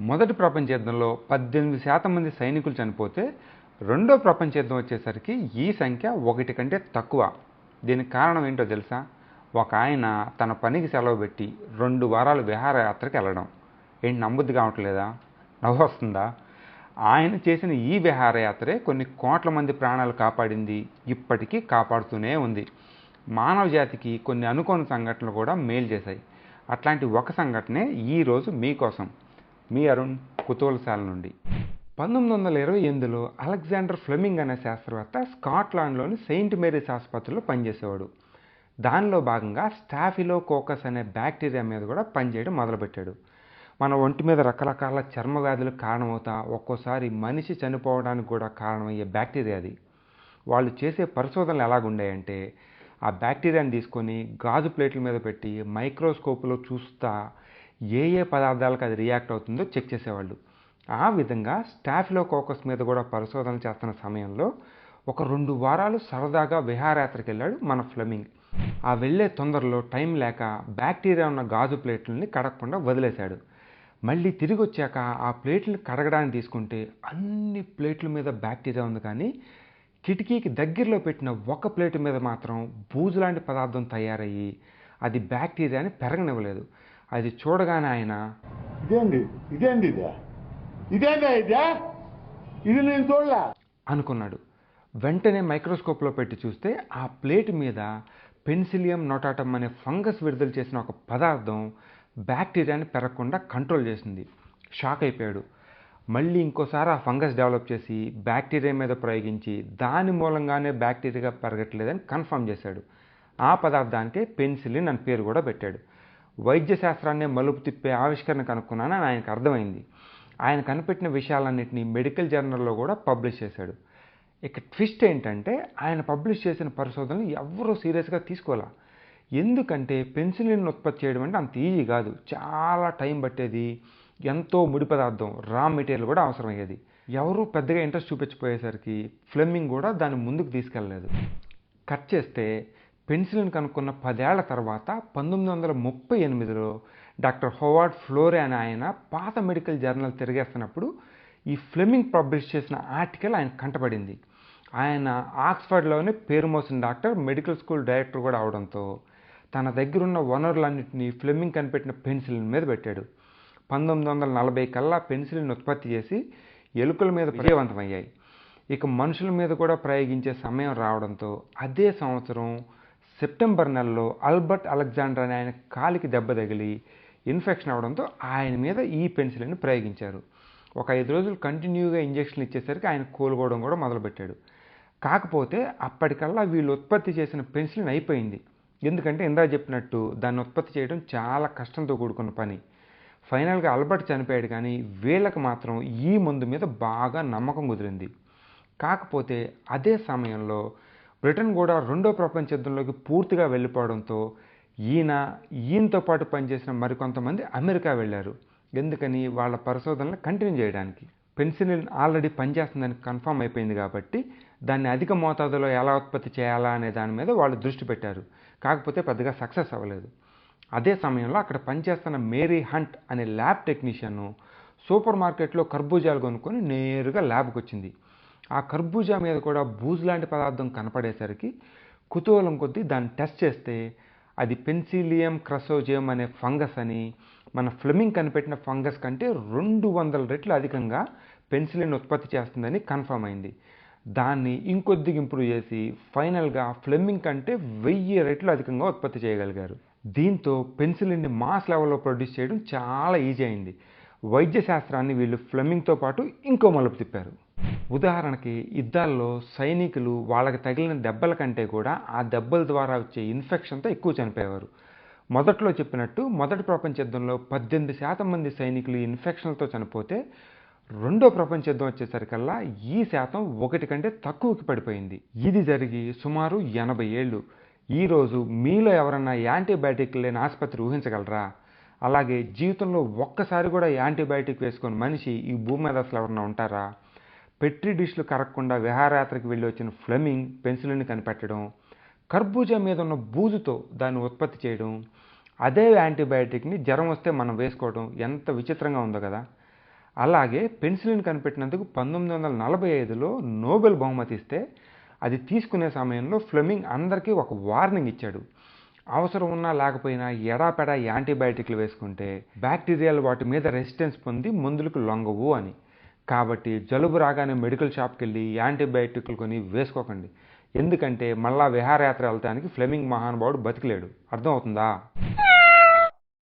మొదటి ప్రపంచ యుద్ధంలో పద్దెనిమిది శాతం మంది సైనికులు చనిపోతే రెండో ప్రపంచ యుద్ధం వచ్చేసరికి ఈ సంఖ్య ఒకటి కంటే తక్కువ. దీనికి కారణం ఏంటో తెలుసా? ఒక ఆయన తన పనికి సెలవు పెట్టి రెండు వారాలు విహారయాత్రకి వెళ్ళడం. ఏంటి నమ్మబుద్ధి కావట్లేదా? నవ్వు వస్తుందా? ఆయన చేసిన ఈ విహారయాత్రే కొన్ని కోట్ల మంది ప్రాణాలు కాపాడింది ఇప్పటికీ కాపాడుతూనే ఉంది. మానవ జాతికి కొన్ని అనుకోని సంఘటనలు కూడా మేలు చేశాయి. అట్లాంటి ఒక సంఘటనే ఈరోజు మీకోసం. మీ అరుణ్ కుతూహలశాల నుండి. పంతొమ్మిది వందల ఇరవై ఎనిమిదిలో అలెగ్జాండర్ ఫ్లెమింగ్ అనే శాస్త్రవేత్త స్కాట్లాండ్లోని సెయింట్ మేరీస్ ఆసుపత్రిలో పనిచేసేవాడు. దానిలో భాగంగా స్టాఫిలో కోకస్ అనే బ్యాక్టీరియా మీద కూడా పనిచేయడం మొదలుపెట్టాడు. మన ఒంటి మీద రకరకాల చర్మ వ్యాధులకు కారణమవుతా ఒక్కోసారి మనిషి చనిపోవడానికి కూడా కారణమయ్యే బ్యాక్టీరియా అది. వాళ్ళు చేసే పరిశోధనలు ఎలాగుండాయంటే ఆ బ్యాక్టీరియాని తీసుకొని గాజు ప్లేట్ల మీద పెట్టి మైక్రోస్కోప్లో చూస్తా ఏ ఏ పదార్థాలకు అది రియాక్ట్ అవుతుందో చెక్ చేసేవాళ్ళు. ఆ విధంగా స్టాఫిలోకోకస్ మీద కూడా పరిశోధన చేస్తున్న సమయంలో ఒక రెండు వారాలు సరదాగా విహారయాత్రకి వెళ్ళాడు మన ఫ్లెమింగ్ ఆ వెళ్ళే తొందరలో టైం లేక బ్యాక్టీరియా ఉన్న గాజు ప్లేట్లని కడగకుండా వదిలేశాడు. మళ్ళీ తిరిగి వచ్చాక ఆ ప్లేట్లను కడగడానికి తీసుకుంటే అన్ని ప్లేట్ల మీద బ్యాక్టీరియా ఉంది కానీ కిటికీకి దగ్గరలో పెట్టిన ఒక ప్లేట్ మీద మాత్రం బూజు లాంటి పదార్థం తయారయ్యి అది బ్యాక్టీరియాని పెరగనివ్వలేదు. అది చూడగానే ఆయన ఇదేంది? ఇదేంది ఇదే? ఇదేందా ఇదే? ఇది నేను చూడలే. అనుకున్నాడు. వెంటనే మైక్రోస్కోప్లో పెట్టి చూస్తే ఆ ప్లేట్ మీద పెన్సిలియం నోటాటం అనే ఫంగస్ విడుదల చేసిన ఒక పదార్థం బ్యాక్టీరియాని పెరగకుండా కంట్రోల్ చేసింది. షాక్ అయిపోయాడు. మళ్ళీ ఇంకోసారి ఆ ఫంగస్ డెవలప్ చేసి బ్యాక్టీరియా మీద ప్రయోగించి దాని మూలంగానే బ్యాక్టీరియా పెరగట్లేదని కన్ఫర్మ్ చేశాడు. ఆ పదార్థానికే పెన్సిలిన్ అని పేరు కూడా పెట్టాడు. వైద్య శాస్త్రాన్నే మలుపు తిప్పే ఆవిష్కరణ కనుక్కున్నానని ఆయనకు అర్థమైంది. ఆయన కనిపెట్టిన విషయాలన్నింటినీ మెడికల్ జర్నల్లో కూడా పబ్లిష్ చేశాడు. ఇక ట్విస్ట్ ఏంటంటే ఆయన పబ్లిష్ చేసిన పరిశోధనలు ఎవ్వరూ సీరియస్గా తీసుకోవాలా ఎందుకంటే పెన్సిలిన్ ఉత్పత్తి చేయడం అంటే అంత ఈజీ కాదు. చాలా టైం పట్టేది. ఎంతో ముడి పదార్థం రా మెటీరియల్ కూడా అవసరమయ్యేది. ఎవరు పెద్దగా ఇంట్రెస్ట్ చూపించిపోయేసరికి ఫ్లెమింగ్ కూడా దాన్ని ముందుకు తీసుకెళ్ళలేదు కట్ చేస్తే పెన్సిలిన్ కనుక్కున్న పదేళ్ళ తర్వాత పంతొమ్మిది వందల ముప్పై ఎనిమిదిలో డాక్టర్ హోవార్డ్ ఫ్లోరే అనే ఆయన పాత మెడికల్ జర్నల్ తిరిగేస్తున్నప్పుడు ఈ ఫ్లెమింగ్ పబ్లిష్ చేసిన ఆర్టికల్ ఆయన కంటపడింది. ఆయన ఆక్స్ఫర్డ్లోనే పేరు మోసిన డాక్టర్ మెడికల్ స్కూల్ డైరెక్టర్ కూడా అవడంతో తన దగ్గరున్న వనరులన్నింటినీ ఫ్లెమింగ్ కనిపెట్టిన పెన్సిల్ మీద పెట్టాడు. పంతొమ్మిది వందల నలభై కల్లా పెన్సిల్ని ఉత్పత్తి చేసి ఎలుకల మీద విజయవంతమయ్యాయి. ఇక మనుషుల మీద కూడా ప్రయోగించే సమయం రావడంతో అదే సంవత్సరం సెప్టెంబర్ నెలలో ఆల్బర్ట్ అలెగ్జాండర్ అనే ఆయన కాలికి దెబ్బ తగిలి ఇన్ఫెక్షన్ అవడంతో ఆయన మీద ఈ పెన్సిల్ని ప్రయోగించారు. ఒక ఐదు రోజులు కంటిన్యూగా ఇంజక్షన్లు ఇచ్చేసరికి ఆయన కోలుకోవడం కూడా మొదలుపెట్టాడు. కాకపోతే అప్పటికల్లా వీళ్ళు ఉత్పత్తి చేసిన పెన్సిల్ని అయిపోయింది. ఎందుకంటే ఇందా చెప్పినట్టు దాన్ని ఉత్పత్తి చేయడం చాలా కష్టంతో కూడుకున్న పని. ఫైనల్గా అల్బర్ట్ చనిపోయాడు కానీ వీళ్ళకి మాత్రం ఈ మందు మీద బాగా నమ్మకం కుదిరింది. కాకపోతే అదే సమయంలో బ్రిటన్ కూడా రెండో ప్రపంచ యుద్ధంలోకి పూర్తిగా వెళ్ళిపోవడంతో ఈయన ఈయనతో పాటు పనిచేసిన మరికొంతమంది అమెరికా వెళ్ళారు. ఎందుకని? వాళ్ళ పరిశోధనలు కంటిన్యూ చేయడానికి. పెన్సిలిన్ ఆల్రెడీ పనిచేస్తుందని కన్ఫర్మ్ అయిపోయింది కాబట్టి దాన్ని అధిక మోతాదులో ఎలా ఉత్పత్తి చేయాలా అనే దాని మీద వాళ్ళు దృష్టి పెట్టారు. కాకపోతే పెద్దగా సక్సెస్ అవ్వలేదు. అదే సమయంలో అక్కడ పనిచేస్తున్న మేరీ హంట్ అనే ల్యాబ్ టెక్నీషియన్ సూపర్ మార్కెట్లో కర్బూజాలు కొనుక్కొని నేరుగా ల్యాబ్కి వచ్చింది. ఆ కర్బూజా మీద కూడా బూజు లాంటి పదార్థం కనపడేసరికి కుతూహలం కొద్దీ దాన్ని టెస్ట్ చేస్తే అది పెన్సిలియం క్రసోజియం అనే ఫంగస్ అని మన ఫ్లెమింగ్ కనిపెట్టిన ఫంగస్ కంటే రెండు వందల రెట్లు అధికంగా పెన్సిలిన్ ఉత్పత్తి చేస్తుందని కన్ఫర్మ్ అయింది. దాన్ని ఇంకొద్దిగా ఇంప్రూవ్ చేసి ఫైనల్గా ఫ్లెమింగ్ కంటే వెయ్యి రెట్లు అధికంగా ఉత్పత్తి చేయగలిగారు. దీంతో పెన్సిలిన్ని మాస్ లెవెల్లో ప్రొడ్యూస్ చేయడం చాలా ఈజీ అయింది. వైద్య శాస్త్రాన్ని వీళ్ళు ఫ్లెమింగ్తో పాటు ఇంకో మలుపు తిప్పారు. ఉదాహరణకి యుద్ధాల్లో సైనికులు వాళ్ళకి తగిలిన దెబ్బల కంటే కూడా ఆ దెబ్బల ద్వారా వచ్చే ఇన్ఫెక్షన్తో ఎక్కువ చనిపోయేవారు. మొదట్లో చెప్పినట్టు మొదటి ప్రపంచ యుద్ధంలో పద్దెనిమిది శాతం మంది సైనికులు ఇన్ఫెక్షన్లతో చనిపోతే రెండో ప్రపంచ యుద్ధం వచ్చేసరికల్లా ఈ శాతం ఒకటి కంటే తక్కువకి పడిపోయింది. ఇది జరిగి సుమారు ఎనభై ఏళ్ళు. ఈరోజు మీలో ఎవరన్నా యాంటీబయాటిక్ లేని ఆసుపత్రి ఊహించగలరా? అలాగే జీవితంలో ఒక్కసారి కూడా యాంటీబయాటిక్ వేసుకొని మనిషి ఈ భూమి మీద అసలు ఎవరన్నా ఉంటారా? పెట్రీ డిష్లు కరగకుండా విహారయాత్రకు వెళ్ళి వచ్చిన ఫ్లెమింగ్ పెన్సిల్ని కనిపెట్టడం కర్బూజా మీద ఉన్న బూజుతో దాన్ని ఉత్పత్తి చేయడం అదే యాంటీబయాటిక్ని జ్వరం వస్తే మనం వేసుకోవడం ఎంత విచిత్రంగా ఉందో కదా. అలాగే పెన్సిలిన్ కనిపెట్టినందుకు పంతొమ్మిది వందల నలభై ఐదులో నోబెల్ బహుమతి ఇస్తే అది తీసుకునే సమయంలో ఫ్లెమింగ్ అందరికీ ఒక వార్నింగ్ ఇచ్చాడు. అవసరం ఉన్నా లేకపోయినా ఎడాపెడా యాంటీబయాటిక్లు వేసుకుంటే బ్యాక్టీరియాలు వాటి మీద రెసిస్టెన్స్ పొంది మందులకు లొంగవు అని. కాబట్టి జలుబు రాగానే మెడికల్ షాప్కి వెళ్ళి యాంటీబయాటిక్లు కొని వేసుకోకండి. ఎందుకంటే మళ్ళా విహారయాత్ర వెళ్తానికి ఫ్లెమింగ్ మహానుభావుడు బతికలేడు. అర్థమవుతుందా?